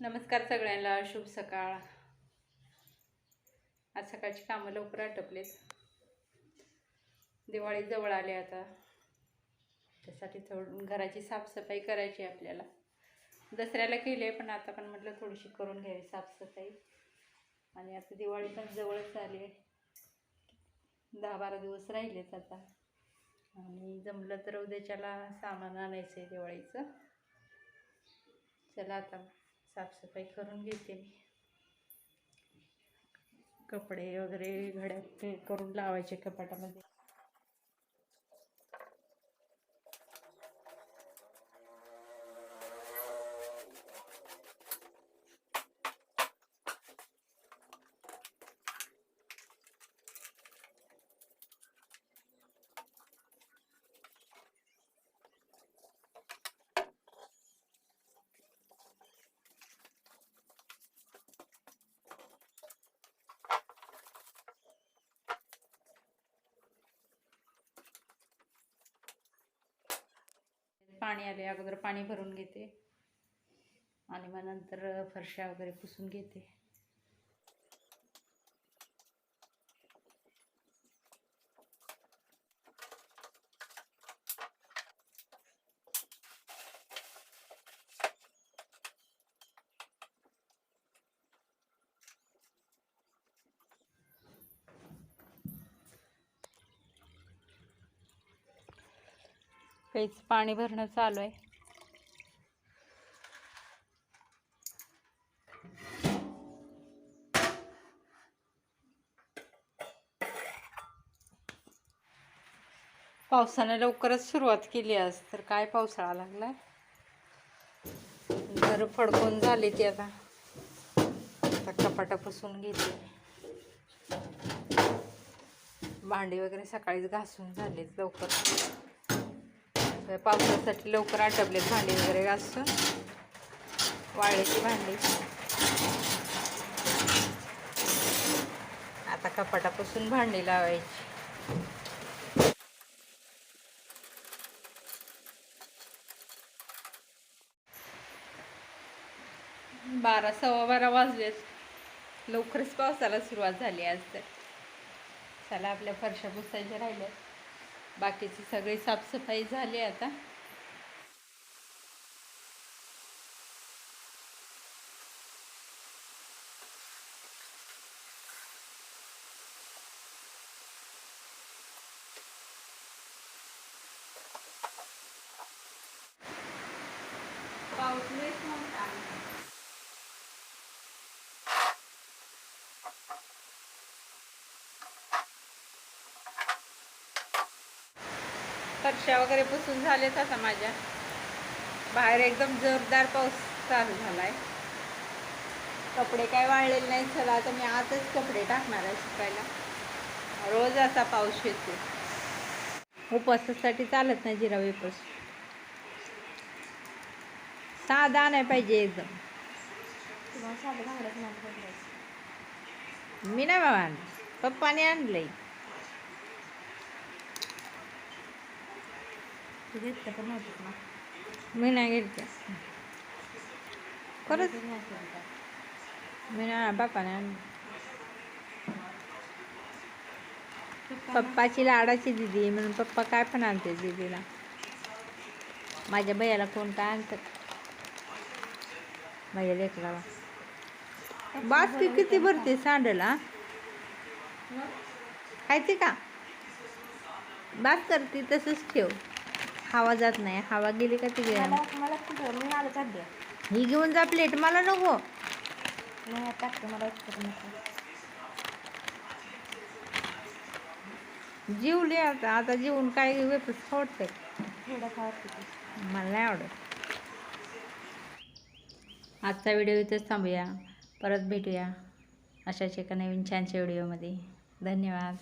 नमस्कार सगळ्यांना शुभ सकाळ. आज सकाळची कामं लवकर आटपलेत. दिवाळी जवळ आली आता. त्यासाठी थोडं घराची साफसफाई करायची आहे आपल्याला. दसऱ्याला केली आहे पण आता पण म्हटलं थोडीशी करून घ्यावी साफसफाई. आणि आता दिवाळी पण जवळच आली आहे. दहा बारा दिवस राहिलेत आता. आणि जमलं तर उद्याच्याला सामान आणायचं आहे दिवाळीचं. चला आता. साफसफाई करून घेते मी. कपडे वगैरे घड्यात करून लावायचे कपाटामध्ये. पाणी आले अगोदर पाणी भरून घेते. आणि मग नंतर फरशा वगैरे पुसून घेते. काहीच पाणी भरणं चालू आहे. पावसाने लवकरच सुरुवात केली आज. तर काय पावसाळा लागलाय? घर फडकून झाली ती आता. आता कपाटा पुसून घेते. भांडी वगैरे सकाळीच घासून झालीत लवकर. पावसासाठी लवकर आटपले भांडी वगैरे घासून वाळ्याची भांडी. आता कपाटापासून भांडी लावायची. बारा सव्वा बारा वाजलेत. लवकरच पावसाला सुरुवात झाली आज तर. चला आपल्या फरशा पुसायच्या राहिल्यात. बाकीची सगळी साफसफाई झाली आता. पाऊस फरशा वगैरे पुसून झालेत आता माझ्या. बाहेर एकदम जोरदार पाऊस चालू झालाय. कपडे काय वाळलेले नाही चला आता मी आतच कपडे टाकणार आहे सुकायला. रोज असा पाऊस येतो उपवासासाठी चालत नाही जिरा वेपर्स. साधा नाही पाहिजे एकदम. मी नाही बाबा आणलं. पप्पाने आणलंय. मी नाही घेतलं खरंच. मी नाही बापाने पप्पाची लाडाची दिदी म्हणून पप्पा काय पण आणते दिदीला. माझ्या भैयाला कोण काय आणतात? माझ्या लेकराला. बासकी किती भरते सांडला खायची का? बास करते तसंच ठेव. हवा जात नाही. हवा गेली का ती गेली मला कुठं? मी आलं सध्या ही घेऊन जा प्लेट मला नको. मी टाकते. मला एकटं नको. जीवले आता. आता जीवन काय वेपस फोडते थोडं खावं मला नाही आवडत. आजचा व्हिडिओ इथेच थांबूया. परत भेटूया. अशाच एका नवीन छानच्या व्हिडिओमध्ये. धन्यवाद.